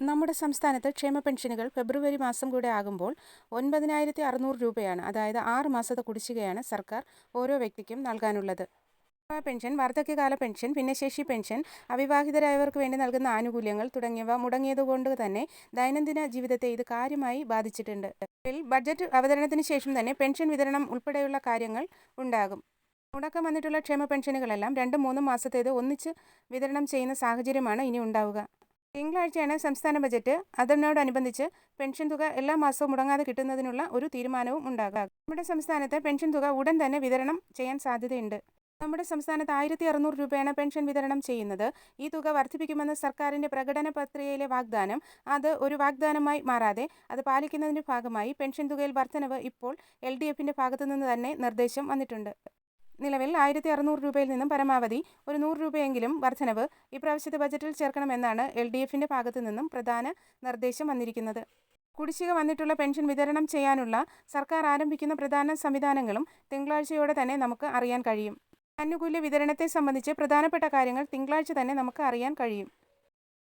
നമ്മുടെ സംസ്ഥാനത്ത് ക്ഷേമ പെൻഷനുകൾ ഫെബ്രുവരി മാസം കൂടെ ആകുമ്പോൾ ഒൻപതിനായിരത്തി അറുന്നൂറ് രൂപയാണ്. അതായത് ആറ് മാസത്തെ കുടിശ്ശികയാണ് സർക്കാർ ഓരോ വ്യക്തിക്കും നൽകാനുള്ളത്. പെൻഷൻ വാർദ്ധക്യകാല പെൻഷൻ ഭിന്നശേഷി പെൻഷൻ അവിവാഹിതരായവർക്ക് വേണ്ടി നൽകുന്ന ആനുകൂല്യങ്ങൾ തുടങ്ങിയവ മുടങ്ങിയതുകൊണ്ട് തന്നെ ദൈനംദിന ജീവിതത്തെ ഇത് കാര്യമായി ബാധിച്ചിട്ടുണ്ട്. ബഡ്ജറ്റ് അവതരണത്തിന് ശേഷം തന്നെ പെൻഷൻ വിതരണം ഉൾപ്പെടെയുള്ള കാര്യങ്ങൾ ഉണ്ടാകും. മുടക്കം വന്നിട്ടുള്ള ക്ഷേമ പെൻഷനുകളെല്ലാം രണ്ടും മൂന്നും മാസത്തേത് ഒന്നിച്ച് വിതരണം ചെയ്യുന്ന സാഹചര്യമാണ് ഇനി ഉണ്ടാവുക. തിങ്കളാഴ്ചയാണ് സംസ്ഥാന ബജറ്റ്. അതിനോടനുബന്ധിച്ച് പെൻഷൻ തുക എല്ലാ മാസവും മുടങ്ങാതെ കിട്ടുന്നതിനുള്ള ഒരു തീരുമാനവും ഉണ്ടാകുക നമ്മുടെ സംസ്ഥാനത്ത് പെൻഷൻ തുക ഉടൻ തന്നെ വിതരണം ചെയ്യാൻ സാധ്യതയുണ്ട്. നമ്മുടെ സംസ്ഥാനത്ത് ആയിരത്തി അറുന്നൂറ് രൂപയാണ് പെൻഷൻ വിതരണം ചെയ്യുന്നത്. ഈ തുക വർദ്ധിപ്പിക്കുമെന്ന സർക്കാരിന്റെ പ്രകടന പത്രികയിലെ വാഗ്ദാനം. അത് ഒരു വാഗ്ദാനമായി മാറാതെ അത് പാലിക്കുന്നതിന്റെ ഭാഗമായി പെൻഷൻ തുകയിൽ വർധനവ് ഇപ്പോൾ എൽ ഡി എഫിന്റെ ഭാഗത്തുനിന്ന് തന്നെ നിർദ്ദേശം വന്നിട്ടുണ്ട്. നിലവിൽ ആയിരത്തി അറുന്നൂറ് രൂപയിൽ നിന്നും പരമാവധി ഒരു നൂറ് രൂപയെങ്കിലും വർധനവ് ഇപ്രാവശ്യത്തെ ബജറ്റിൽ ചേർക്കണമെന്നാണ് എൽ ഡി എഫിന്റെ ഭാഗത്തു നിന്നും പ്രധാന നിർദ്ദേശം വന്നിരിക്കുന്നത്. കുടിശ്ശിക വന്നിട്ടുള്ള പെൻഷൻ വിതരണം ചെയ്യാനുള്ള സർക്കാർ ആരംഭിക്കുന്ന പ്രധാന സംവിധാനങ്ങളും തിങ്കളാഴ്ചയോടെ തന്നെ നമുക്ക് അറിയാൻ കഴിയും. ആനുകൂല്യ വിതരണത്തെ സംബന്ധിച്ച് പ്രധാനപ്പെട്ട കാര്യങ്ങൾ തിങ്കളാഴ്ച തന്നെ നമുക്ക് അറിയാൻ കഴിയും.